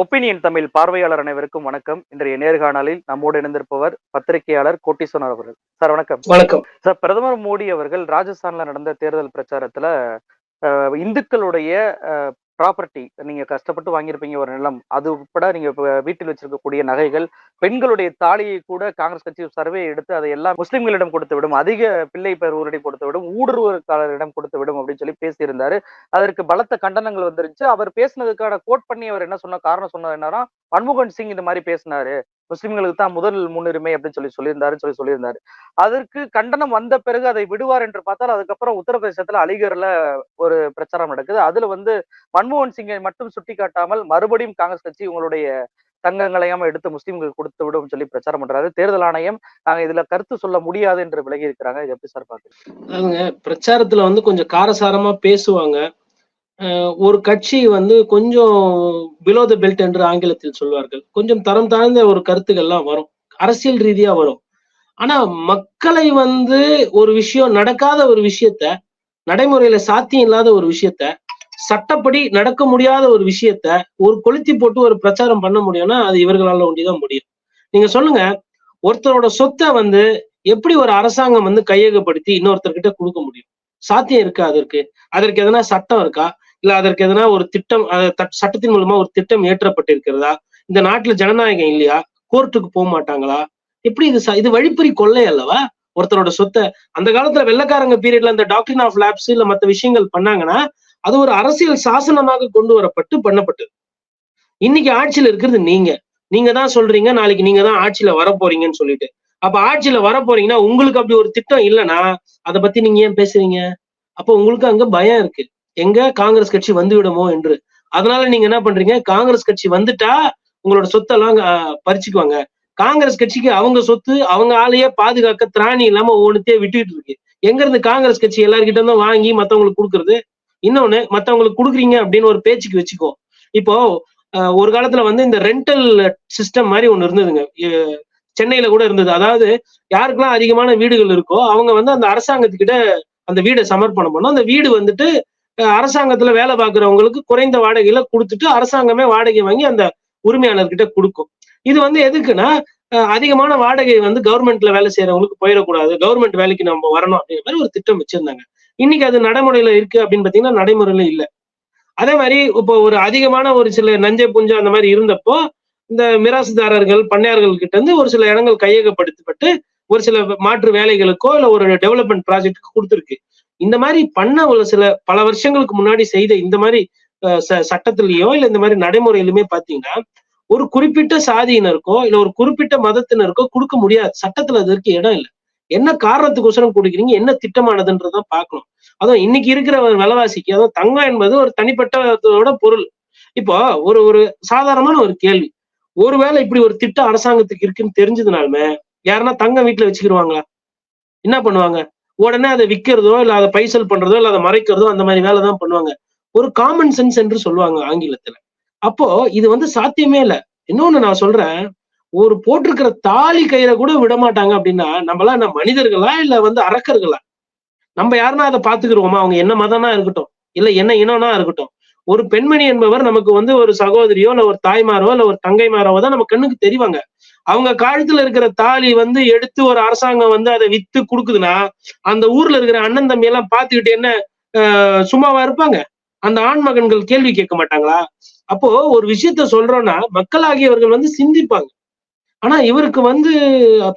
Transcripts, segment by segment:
Opinion Tamil பார்வையாளர் அனைவருக்கும் வணக்கம். இன்றைய நேர்காணலில் நம்மோடு இணைந்திருப்பவர் பத்திரிகையாளர் கோட்டீஸ்வரன் அவர்கள். சார் வணக்கம். வணக்கம். சார் பிரதமர் மோடி அவர்கள் ராஜஸ்தான்ல நடந்த தேர்தல் பிரச்சாரத்துல இந்துக்களுடைய ப்ராப்பர்ட்டி நீங்க கஷ்டப்பட்டு வாங்கியிருப்பீங்க ஒரு நிலம். அது உட்பட நீங்க வீட்டில் வச்சிருக்கக்கூடிய நகைகள் பெண்களுடைய தாலியை கூட காங்கிரஸ் கட்சி சர்வே எடுத்து அதை எல்லாம் முஸ்லிம்களிடம் கொடுத்து விடும் அதிக பிள்ளை பெறுவோரிடம் கொடுத்து விடும் ஊடுருவற்காரரிடம் கொடுத்து விடும் அப்படின்னு சொல்லி பேசியிருந்தாரு. அதற்கு பலத்த கண்டனங்கள் வந்துருச்சு அவர் பேசினதுக்கான கோட் பண்ணி அவர் என்ன சொன்ன காரணம் சொன்னது என்னன்னா மன்மோகன் சிங் இந்த மாதிரி பேசினாரு. முஸ்லிம்களுக்கு தான் முதல் முன்னுரிமை அப்படின்னு சொல்லி சொல்லியிருந்தாருன்னு சொல்லி சொல்லியிருந்தாரு. அதற்கு கண்டனம் வந்த பிறகு அதை விடுவார் என்று பார்த்தால் அதுக்கப்புறம் உத்தரப்பிரதேசத்துல அலிகர்ல ஒரு பிரச்சாரம் நடக்குது. அதுல வந்து மன்மோகன் சிங்கை மட்டும் சுட்டி காட்டாமல் மறுபடியும் காங்கிரஸ் கட்சி உங்களுடைய தங்கங்களையும் எடுத்து முஸ்லீம்களுக்கு கொடுத்து விடும் சொல்லி பிரச்சாரம் பண்றாரு. தேர்தல் ஆணையம் நாங்க இதுல கருத்து சொல்ல முடியாது என்று விலகி இருக்கிறாங்க. இது எப்படி சார் பாக்குறீங்க பிரச்சாரத்துல வந்து கொஞ்சம் காரசாரமா பேசுவாங்க. ஒரு கட்சி வந்து கொஞ்சம் பிலோ த பெல்ட் என்று ஆங்கிலத்தில் சொல்வார்கள். கொஞ்சம் தரம் தாழ்ந்த ஒரு கருத்துக்கள்லாம் வரும். அரசியல் ரீதியா வரும். ஆனா மக்களை வந்து ஒரு விஷயம் நடக்காத ஒரு விஷயத்த நடைமுறையில சாத்தியம் இல்லாத ஒரு விஷயத்த சட்டப்படி நடக்க முடியாத ஒரு விஷயத்த ஒரு கொளுத்தி போட்டு ஒரு பிரச்சாரம் பண்ண முடியும்னா அது இவர்களால ஒண்டிதான் முடியும். நீங்க சொல்லுங்க ஒருத்தரோட சொத்தை வந்து எப்படி ஒரு அரசாங்கம் வந்து கையகப்படுத்தி இன்னொருத்தர்கிட்ட கொடுக்க முடியும்? சாத்தியம் இருக்கா அதற்கு? அதற்கு எதனா சட்டம் இருக்கா? இல்ல அதற்கு எதனா ஒரு திட்டம் தட்- சட்டத்தின் மூலமா ஒரு திட்டம் ஏற்றப்பட்டிருக்கிறதா? இந்த நாட்டுல ஜனநாயகம் இல்லையா? கோர்ட்டுக்கு போக மாட்டாங்களா? எப்படி இது இது வழிப்பறி கொள்ளை அல்லவா? ஒருத்தரோட சொத்தை. அந்த காலத்துல வெள்ளக்காரங்க பீரியட்ல அந்த டாக்டரின் ஆஃப் லேப்ஸ் இல்ல மற்ற விஷயங்கள் பண்ணாங்கன்னா அது ஒரு அரசியல் சாசனமாக கொண்டு வரப்பட்டு பண்ணப்பட்டது. இன்னைக்கு ஆட்சியில இருக்கிறது நீங்க. நீங்க தான் சொல்றீங்க நாளைக்கு நீங்க தான் ஆட்சியில வர போறீங்கன்னு சொல்லிட்டு. அப்ப ஆட்சியில வர போறீங்கன்னா உங்களுக்கு அப்படி ஒரு திட்டம் இல்லைன்னா அதை பத்தி நீங்க ஏன் பேசுறீங்க? அப்ப உங்களுக்கு அங்க பயம் இருக்கு. எங்க காங்கிரஸ் கட்சி வந்து விடுமோ என்று. அதனால நீங்க என்ன பண்றீங்க? காங்கிரஸ் கட்சி வந்துட்டா உங்களோட சொத்தெல்லாம் பறிச்சுக்குவாங்க. காங்கிரஸ் கட்சிக்கு அவங்க சொத்து அவங்க ஆளையே பாதுகாக்க திராணி இல்லாம ஒவ்வொன்றுத்தையே விட்டுக்கிட்டு இருக்கு. எங்க இருந்து காங்கிரஸ் கட்சி எல்லார்கிட்ட இருந்தும் வாங்கி மத்தவங்களுக்கு கொடுக்கறது? இன்னொன்னு மத்தவங்களுக்கு கொடுக்குறீங்க அப்படின்னு ஒரு பேச்சுக்கு வச்சுக்கோ. இப்போ ஒரு காலத்துல வந்து இந்த ரெண்டல் சிஸ்டம் மாதிரி ஒண்ணு இருந்ததுங்க. சென்னையில கூட இருந்தது. அதாவது யாருக்கெல்லாம் அதிகமான வீடுகள் இருக்கோ அவங்க வந்து அந்த அரசாங்கத்துக்கிட்ட அந்த வீடை சமர்ப்பணம் பண்ணோம் அந்த வீடு வந்துட்டு அரசாங்கத்துல வேலை பார்க்கறவங்களுக்கு குறைந்த வாடகையில கொடுத்துட்டு அரசாங்கமே வாடகை வாங்கி அந்த உரிமையாளர்கிட்ட கொடுக்கும். இது வந்து எதுக்குன்னா அதிகமான வாடகை வந்து கவர்மெண்ட்ல வேலை செய்யறவங்களுக்கு போயிடக்கூடாது. கவர்மெண்ட் வேலைக்கு நம்ம வரணும் அப்படிங்கிற மாதிரி ஒரு திட்டம் வச்சிருந்தாங்க. இன்னைக்கு அது நடைமுறையில இருக்கு அப்படின்னு பாத்தீங்கன்னா நடைமுறையில இல்லை. அதே மாதிரி இப்போ ஒரு அதிகமான ஒரு சில நஞ்சை புஞ்சம் அந்த மாதிரி இருந்தப்போ இந்த மிராசுதாரர்கள் பண்ணையார்கள் கிட்ட இருந்து ஒரு சில இடங்கள் கையகப்படுத்தப்பட்டு ஒரு சில மாற்று வேலைகளுக்கோ இல்ல ஒரு டெவலப்மெண்ட் ப்ராஜெக்ட்டுக்கு கொடுத்துருக்கு. இந்த மாதிரி பண்ண ஒரு சில பல வருஷங்களுக்கு முன்னாடி செய்த இந்த மாதிரி அஹ், ச- சட்டத்திலேயோ இல்ல இந்த மாதிரி நடைமுறையிலுமே பாத்தீங்கன்னா ஒரு குறிப்பிட்ட சாதியினருக்கோ இல்ல ஒரு குறிப்பிட்ட மதத்தினருக்கோ கொடுக்க முடியாது. சட்டத்துல அதற்கு இடம் இல்லை. என்ன காரணத்துக்கோசரம் கொடுக்குறீங்க? என்ன திட்டமானதுன்றதான் பார்க்கணும் அதுவும் இன்னைக்கு இருக்கிற விலவாசிக்கு விலைவாசிக்கு அதுவும் தங்கம் என்பது ஒரு தனிப்பட்டதோட பொருள். இப்போ ஒரு ஒரு சாதாரணமான ஒரு கேள்வி. ஒருவேளை இப்படி ஒரு திட்டம் அரசாங்கத்துக்கு இருக்குன்னு தெரிஞ்சதுனாலுமே யாருன்னா தங்கம் வீட்டுல வச்சுக்கிருவாங்களா? என்ன பண்ணுவாங்க? உடனே அதை விற்கிறதோ இல்ல அதை பைசல் பண்றதோ இல்லை அதை மறைக்கிறதோ அந்த மாதிரி வேலை தான் பண்ணுவாங்க. ஒரு காமன் சென்ஸ் என்று சொல்லுவாங்க ஆங்கிலத்துல. அப்போ இது வந்து சாத்தியமே இல்ல. இன்னொன்னு நான் சொல்றேன். ஒரு போட்டிருக்கிற தாலி கயிறை கூட விட மாட்டாங்க அப்படின்னா நம்மளா என்ன மனிதர்களா இல்ல வந்து அரக்கர்களா? நம்ம யாருன்னா அதை பாத்துக்கிருவோமா அவங்க என்ன மதம்னா இருக்கட்டும். இல்ல என்ன இனம்னா இருக்கட்டும். ஒரு பெண்மணி என்பவர் நமக்கு வந்து ஒரு சகோதரியோ இல்ல ஒரு தாய்மாரோ இல்ல ஒரு தங்கைமாரோ தான் நம்ம கண்ணுக்கு தெரிவாங்க. அவங்க காலத்துல இருக்கிற தாலி வந்து எடுத்து ஒரு அரசாங்கம் வந்து அதை வித்து கொடுக்குதுன்னா அந்த ஊர்ல இருக்கிற அண்ணன் தம்பி எல்லாம் பாத்துக்கிட்டு என்ன ஆஹ், சும்மாவா இருப்பாங்க? அந்த ஆண் மகன்கள் கேள்வி கேட்க மாட்டாங்களா? அப்போ ஒரு விஷயத்த சொல்றோம்னா மக்களாகியவர்கள் வந்து சிந்திப்பாங்க. ஆனா இவருக்கு வந்து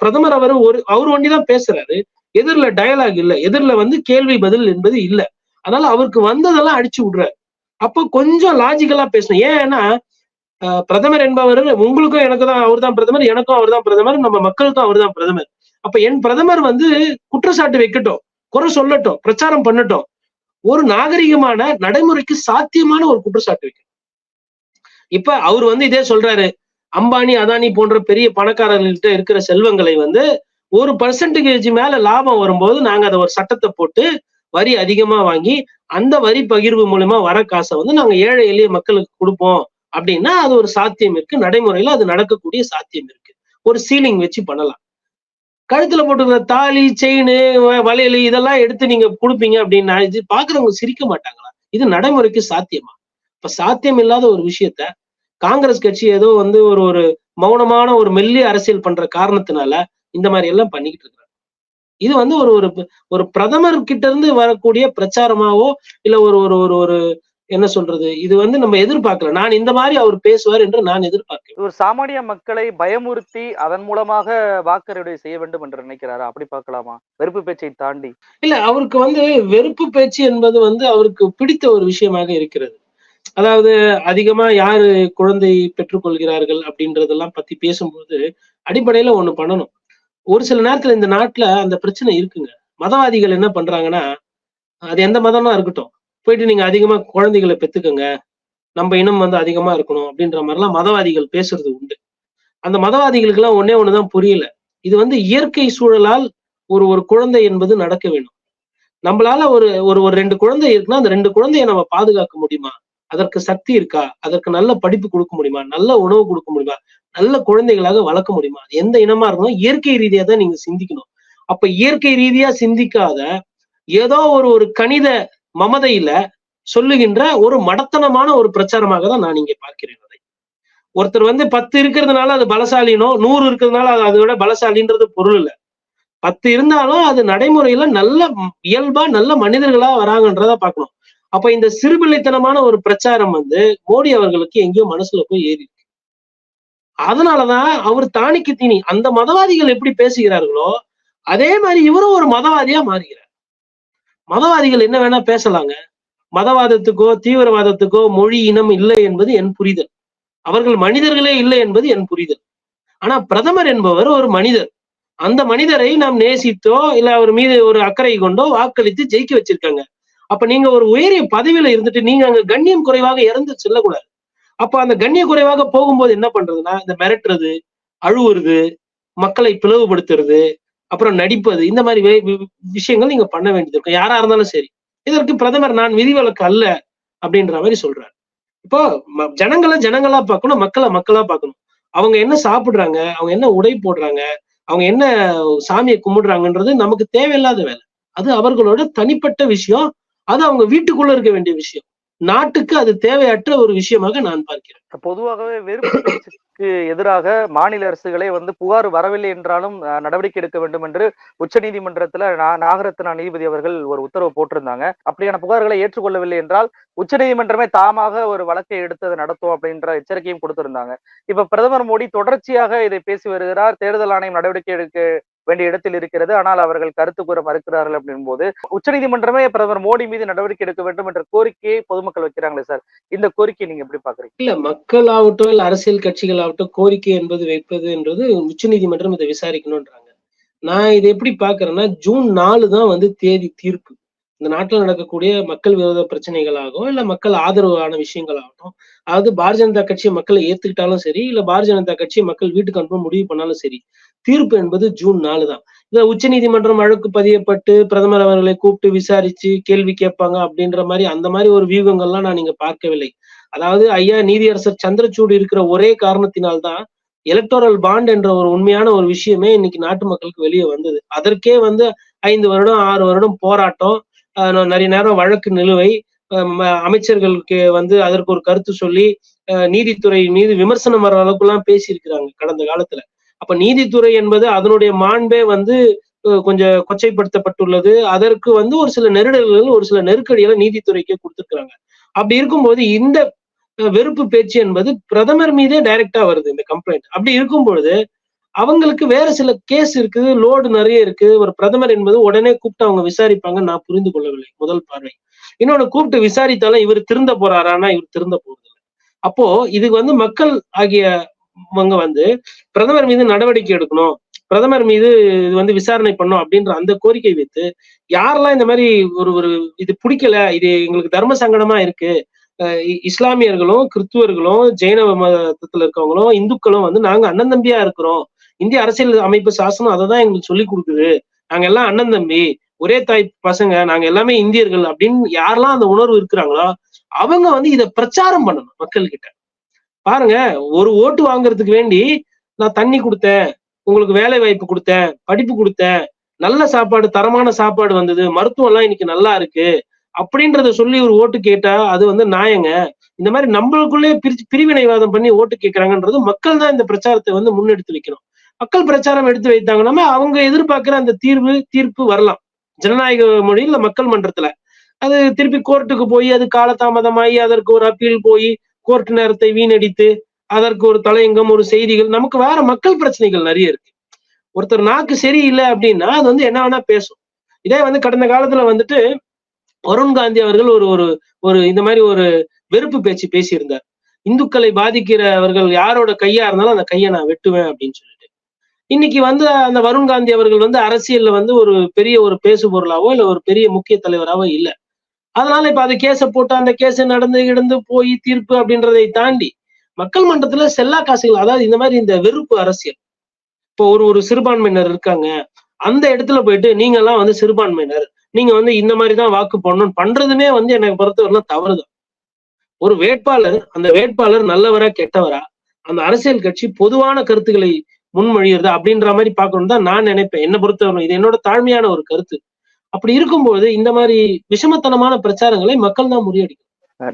பிரதமர் அவர் ஒரு அவர் ஒண்டிதான் பேசுறாரு. எதிரில டயலாக் இல்ல. எதிரில வந்து கேள்வி பதில் என்பது இல்ல. அதனால அவருக்கு வந்ததெல்லாம் அடிச்சு விடுறாரு. அப்போ கொஞ்சம் லாஜிக்கலா பேசணும். ஏன்னா பிரதமர் என்பவர் உங்களுக்கும் எனக்கு தான் அவர் தான் பிரதமர் எனக்கும் அவர் தான் பிரதமர் நம்ம மக்களுக்கும் அவர் தான் பிரதமர். அப்ப என் பிரதமர் வந்து குற்றச்சாட்டு வைக்கட்டும் குறை சொல்லட்டும் பிரச்சாரம் பண்ணட்டும். ஒரு நாகரிகமான நடைமுறைக்கு சாத்தியமான ஒரு குற்றச்சாட்டு வைக்கணும். இப்ப அவர் வந்து இதே சொல்றாரு அம்பானி அதானி போன்ற பெரிய பணக்காரர்கள்ட்ட இருக்கிற செல்வங்களை வந்து ஒரு பர்சன்டேஜ் மேல லாபம் வரும்போது நாங்க அதை ஒரு சட்டத்தை போட்டு வரி அதிகமா வாங்கி அந்த வரி பகிர்வு மூலமா வர காசை வந்து நாங்க ஏழை எளிய மக்களுக்கு கொடுப்போம். அப்படின்னா அது ஒரு சாத்தியம் இருக்கு. நடைமுறையில அது நடக்கக்கூடிய சாத்தியம் இருக்கு. ஒரு சீலிங் வச்சு பண்ணலாம். கழுத்துல போட்டுக்கிற தாலி செயின் வளையல் இதெல்லாம் எடுத்து நீங்க கொடுப்பீங்க அப்படின்னா இது பாக்குறவங்க சிரிக்க மாட்டாங்களா? இது நடைமுறைக்கு சாத்தியமா? இப்ப சாத்தியம் இல்லாத ஒரு விஷயத்த காங்கிரஸ் கட்சி ஏதோ வந்து ஒரு ஒரு மௌனமான ஒரு மெல்லிய அரசியல் பண்ற காரணத்தினால இந்த மாதிரி எல்லாம் பண்ணிக்கிட்டு இருக்காங்க. இது வந்து ஒரு ஒரு ஒரு பிரதமர் கிட்ட இருந்து வரக்கூடிய பிரச்சாரமாவோ இல்ல ஒரு ஒரு ஒரு ஒரு என்ன சொல்றது? இது வந்து நம்ம எதிர்பார்க்கல. நான் இந்த மாதிரி அவர் பேசுவார் என்று நான் எதிர்பார்க்கிறேன் ஒரு சாமானிய மக்களை பயமுறுத்தி அதன் மூலமாக வாக்கறுவடை செய்ய வேண்டும் என்று நினைக்கிறாரா? அப்படி பார்க்கலாமா? வெறுப்பு பேச்சை தாண்டி. இல்ல அவருக்கு வந்து வெறுப்பு பேச்சு என்பது வந்து அவருக்கு பிடித்த ஒரு விஷயமாக இருக்கிறது. அதாவது அதிகமா யாரு குழந்தை பெற்றுக்கொள்கிறார்கள் அப்படின்றதெல்லாம் பத்தி பேசும்போது அடிப்படையில ஒண்ணு பண்ணணும். ஒரு சில நேரத்துல இந்த நாட்டுல அந்த பிரச்சனை இருக்குங்க. மதவாதிகள் என்ன பண்றாங்கன்னா அது எந்த மதமா இருக்கட்டும். போயிட்டு நீங்க அதிகமா குழந்தைகளை பெத்துக்கங்க. நம்ம இனம் வந்து அதிகமா இருக்கணும் அப்படின்ற மாதிரிலாம் மதவாதிகள் பேசுறது உண்டு. அந்த மதவாதிகளுக்கு எல்லாம் ஒன்னே ஒண்ணுதான் புரியல. இது வந்து இயற்கை சூழலால் ஒரு ஒரு குழந்தை என்பது நடக்க வேணும். நம்மளால ஒரு ஒரு ஒரு ரெண்டு குழந்தை இருக்குன்னா அந்த ரெண்டு குழந்தைய நம்ம பாதுகாக்க முடியுமா? அதற்கு சக்தி இருக்கா? அதற்கு நல்ல படிப்பு கொடுக்க முடியுமா? நல்ல உணவு கொடுக்க முடியுமா? நல்ல குழந்தைகளாக வளர்க்க முடியுமா? எந்த இனமா இருக்கணும்? இயற்கை ரீதியா தான் நீங்க சிந்திக்கணும். அப்ப இயற்கை ரீதியா சிந்திக்காத ஏதோ ஒரு ஒரு கணித மமதையில சொல்லுகின்ற ஒரு மடத்தனமான ஒரு பிரச்சாரமாக தான் நான் இங்க பார்க்கிறேன் அதை. ஒருத்தர் வந்து பத்து இருக்கிறதுனால அது பலசாலினோ நூறு இருக்கிறதுனால அது அதோட பலசாலின்றது பொருள் இல்ல. பத்து இருந்தாலும் அது நடைமுறையில நல்ல இயல்பா நல்ல மனிதர்களா வராங்கன்றத பார்க்கணும். அப்ப இந்த சிறுபிள்ளைத்தனமான ஒரு பிரச்சாரம் வந்து மோடி அவர்களுக்கு எங்கேயோ மனசுல போய் ஏறி இருக்கு. அதனாலதான் அவர் தானிக்கு தீனி. அந்த மதவாதிகள் எப்படி பேசுகிறார்களோ அதே மாதிரி இவரும் ஒரு மதவாதியா மாறுகிறார். மதவாதிகள் என்ன வேணா பேசலாங்க. மதவாதத்துக்கோ தீவிரவாதத்துக்கோ மொழி இனம் இல்லை என்பது என் புரிதல். அவர்கள் மனிதர்களே இல்லை என்பது என் புரிதல். ஆனா பிரதமர் என்பவர் ஒரு மனிதர். அந்த மனிதரை நாம் நேசித்தோ இல்ல அவர் மீது ஒரு அக்கறை கொண்டோ வாக்களித்து ஜெயிக்க வச்சிருக்காங்க. அப்ப நீங்க ஒரு உயரிய பதவியில இருந்துட்டு நீங்க அங்க கண்ணியம் குறைவாக இறந்து செல்லக்கூடாது. அப்ப அந்த கண்ணிய குறைவாக போகும்போது என்ன பண்றதுன்னா இந்த மிரட்டுறது அழுவுறது மக்களை பிளவுபடுத்துறது அப்புறம் நடிப்பது இந்த மாதிரி வே- வி- விஷயங்கள் நீங்க பண்ண வேண்டியது இருக்கும். யாரா இருந்தாலும் சரி. இதற்கு பிரதமர் நான் விதிவிலக்கு அல்ல அப்படின்ற மாதிரி சொல்றாரு. இப்போ ம- ஜனங்களை ஜனங்களா பார்க்கணும் மக்களை மக்களா பார்க்கணும். அவங்க என்ன சாப்பிடுறாங்க அவங்க என்ன உடை போடுறாங்க அவங்க என்ன சாமியை கும்பிடுறாங்கன்றது நமக்கு தேவையில்லாத வேலை. அது அவர்களோட தனிப்பட்ட விஷயம். அது அவங்க வீட்டுக்குள்ள இருக்க வேண்டிய விஷயம். நாட்டுக்கு அது தேவையற்ற ஒரு விஷயமாக நான் பார்க்கிறேன். பொதுவாகவே வெறுப்பு எதிராக மாநில அரசுகளே வந்து புகார் வரவில்லை என்றாலும் நடவடிக்கை எடுக்க வேண்டும் என்று உச்சநீதிமன்றத்துல நா- நாகரத்னா நீதிபதி அவர்கள் ஒரு உத்தரவு போட்டிருந்தாங்க. அப்படியான புகார்களை ஏற்றுக்கொள்ளவில்லை என்றால் உச்சநீதிமன்றமே தாமாக ஒரு வழக்கை எடுத்து அதை நடத்தும் அப்படின்ற எச்சரிக்கையும் கொடுத்திருந்தாங்க. இப்ப பிரதமர் மோடி தொடர்ச்சியாக இதை பேசி வருகிறார். தேர்தல் ஆணையம் நடவடிக்கை எடுக்க வேண்டிய இடத்தில் இருக்கிறது. ஆனால் அவர்கள் கருத்து கூற மறுக்கிறார்கள் அப்படின் போது உச்சநீதிமன்றமே பிரதமர் மோடி மீது நடவடிக்கை எடுக்க வேண்டும் என்ற கோரிக்கையை பொதுமக்கள் வைக்கிறாங்களே சார்? இந்த கோரிக்கையை நீங்க எப்படி பாக்குறீங்க இல்ல மக்கள் ஆகட்டும் இல்ல அரசியல் கட்சிகள் ஆகட்டும் கோரிக்கை என்பது வைப்பது என்றது உச்சநீதிமன்றம் இதை விசாரிக்கணும்ன்றாங்க. நான் இதை எப்படி பாக்குறேன்னா ஜூன் நாலு தான் வந்து தேதி தீர்ப்பு. இந்த நாட்டில் நடக்கக்கூடிய மக்கள் விரோத பிரச்சனைகளாகவும் இல்ல மக்கள் ஆதரவான விஷயங்களாகட்டும் அதாவது பாரதிய ஜனதா கட்சியை மக்களை ஏத்துக்கிட்டாலும் சரி இல்ல பாரதிய ஜனதா கட்சியை மக்கள் வீட்டுக்கு அனுப்ப முடிவு பண்ணாலும் சரி தீர்ப்பு என்பது ஜூன் நாலு தான். இதுல உச்சநீதிமன்றம் வழக்கு பதியப்பட்டு பிரதமர் அவர்களை கூப்பிட்டு விசாரிச்சு கேள்வி கேட்பாங்க அப்படின்ற மாதிரி அந்த மாதிரி ஒரு வியூகங்கள்லாம் நான் இங்க பார்க்கவில்லை. அதாவது ஐயா நீதியரசர் சந்திரச்சூடு இருக்கிற ஒரே காரணத்தினால்தான் எலக்டோரல் பாண்ட் என்ற ஒரு உண்மையான ஒரு விஷயமே இன்னைக்கு நாட்டு மக்களுக்கு வெளியே வந்தது. அதற்கே வந்து ஐந்து வருடம் ஆறு வருடம் போராட்டம் நிறைய நேரம் வழக்கு நிலுவை அமைச்சர்களுக்கு வந்து அதற்கு ஒரு கருத்து சொல்லி ஆஹ் நீதித்துறை மீது விமர்சனம் வர அளவுக்கு எல்லாம் பேசியிருக்கிறாங்க கடந்த காலத்துல. அப்ப நீதித்துறை என்பது அதனுடைய மாண்பே வந்து கொஞ்சம் கொச்சைப்படுத்தப்பட்டுள்ளது. அதற்கு வந்து ஒரு சில நெருடல்கள் ஒரு சில நெருக்கடிகளை நீதித்துறைக்கே கொடுத்திருக்கிறாங்க. அப்படி இருக்கும்போது இந்த வெறுப்பு பேச்சு என்பது பிரதமர் மீதே டைரக்டா வருது இந்த கம்ப்ளைண்ட். அப்படி இருக்கும் பொழுது அவங்களுக்கு வேற சில கேஸ் இருக்குது லோடு நிறைய இருக்கு. ஒரு பிரதமர் என்பது உடனே கூப்பிட்டு அவங்க விசாரிப்பாங்க நான் புரிந்து கொள்ளவில்லை. முதல் பார்வை. இன்னொன்னு கூப்பிட்டு விசாரித்தாலும் இவர் திருந்த போறாரானா இவர் திருந்த போறது அப்போ இது வந்து மக்கள் ஆகியவங்க வந்து பிரதமர் மீது நடவடிக்கை எடுக்கணும். பிரதமர் மீது இது வந்து விசாரணை பண்ணும் அப்படின்ற அந்த கோரிக்கை வைத்து யாரெல்லாம் இந்த மாதிரி ஒரு ஒரு இது பிடிக்கல இது எங்களுக்கு தர்ம சங்கடமா இருக்கு. இ- இஸ்லாமியர்களும் கிறிஸ்துவர்களும் ஜெயின மதத்துல இருக்கவங்களும் இந்துக்களும் வந்து நாங்க அண்ணன் தம்பியா இருக்கிறோம். இந்திய அரசியல் அமைப்பு சாசனம் அதை தான் எங்களுக்கு சொல்லி கொடுக்குது. நாங்க எல்லாம் அண்ணன் தம்பி ஒரே தாய் பசங்க நாங்க எல்லாமே இந்தியர்கள் அப்படின்னு யாரெல்லாம் அந்த உணர்வு இருக்கிறாங்களோ அவங்க வந்து இதை பிரச்சாரம் பண்ணணும் மக்கள் கிட்ட பாருங்க ஒரு ஓட்டு வாங்குறதுக்கு வேண்டி நான் தண்ணி கொடுத்தேன் உங்களுக்கு வேலை வாய்ப்பு கொடுத்தேன் படிப்பு கொடுத்தேன் நல்ல சாப்பாடு தரமான சாப்பாடு வந்தது மருத்துவம் எல்லாம் இன்னைக்கு நல்லா இருக்கு அப்படின்றத சொல்லி ஒரு ஓட்டு கேட்டா அது வந்து நாயங்க. இந்த மாதிரி நம்மளுக்குள்ளே பிரிச்சு பிரிவினைவாதம் பண்ணி ஓட்டு கேட்கறாங்கன்றது மக்கள் தான் இந்த பிரச்சாரத்தை வந்து முன்னெடுத்து வைக்கணும். மக்கள் பிரச்சாரம் எடுத்து வைத்தாங்கன்னா அவங்க எதிர்பார்க்கிற அந்த தீர்வு தீர்ப்பு வரலாம். ஜனநாயக மொழியில் மக்கள் மன்றத்துல. அது திருப்பி கோர்ட்டுக்கு போய் அது காலதாமதமாகி அதற்கு ஒரு அப்பீல் போய் கோர்ட் நேரத்தை வீணடித்து அதற்கு ஒரு தலையங்கம் ஒரு செய்திகள் நமக்கு வேற மக்கள் பிரச்சனைகள் நிறைய இருக்கு. ஒருத்தர் நாக்கு சரியில்லை அப்படின்னா அது வந்து என்ன வேணா பேசும். இதே வந்து கடந்த காலத்துல வந்துட்டு வருண் காந்தி அவர்கள் ஒரு ஒரு ஒரு இந்த மாதிரி ஒரு வெறுப்பு பேச்சு பேசியிருந்தார். இந்துக்களை பாதிக்கிறவர்கள் யாரோட கையா இருந்தாலும் அந்த கையை நான் வெட்டுவேன் அப்படின்னு சொல்லி. இன்னைக்கு வந்து அந்த வருண் காந்தி அவர்கள் வந்து அரசியல்ல வந்து ஒரு பெரிய ஒரு பேசு பொருளாவோ இல்ல ஒரு பெரிய முக்கிய தலைவராவோ இல்ல. அதனால இப்ப அது கேஸை போட்டு அந்த கேஸ் நடந்து கிடந்து போய் தீர்ப்பு அப்படின்றதை தாண்டி மக்கள் மன்றத்துல செல்லா காசுகள் அதாவது இந்த மாதிரி இந்த வெறுப்பு அரசியல். இப்போ ஒரு ஒரு சிறுபான்மையினர் இருக்காங்க. அந்த இடத்துல போயிட்டு நீங்க எல்லாம் வந்து சிறுபான்மையினர் நீங்க வந்து இந்த மாதிரி தான் வாக்கு பண்ணணும் பண்றதுமே வந்து எனக்கு பொறுத்தவரைலாம் தவறுதான். ஒரு வேட்பாளர் அந்த வேட்பாளர் நல்லவரா கெட்டவரா அந்த அரசியல் கட்சி பொதுவான கருத்துக்களை முன்மொழியிறது அப்படின்ற மாதிரி பார்க்கணும் தான் நான் நினைப்பேன். என்ன பொறுத்தவரை இது என்னோட தாழ்மையான ஒரு கருத்து. அப்படி இருக்கும்போது இந்த மாதிரி விஷமத்தனமான பிரச்சாரங்களை மக்கள் தான் முறியடிக்கும்.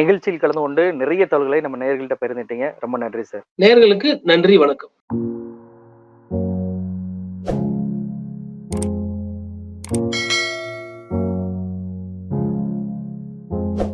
நிகழ்ச்சியில் கலந்து கொண்டு நிறைய தகவல்களை நம்ம நேயர்கள்ட்ட பகிர்ந்துட்டீங்க. ரொம்ப நன்றி சார். நேர்களுக்கு நன்றி வணக்கம்.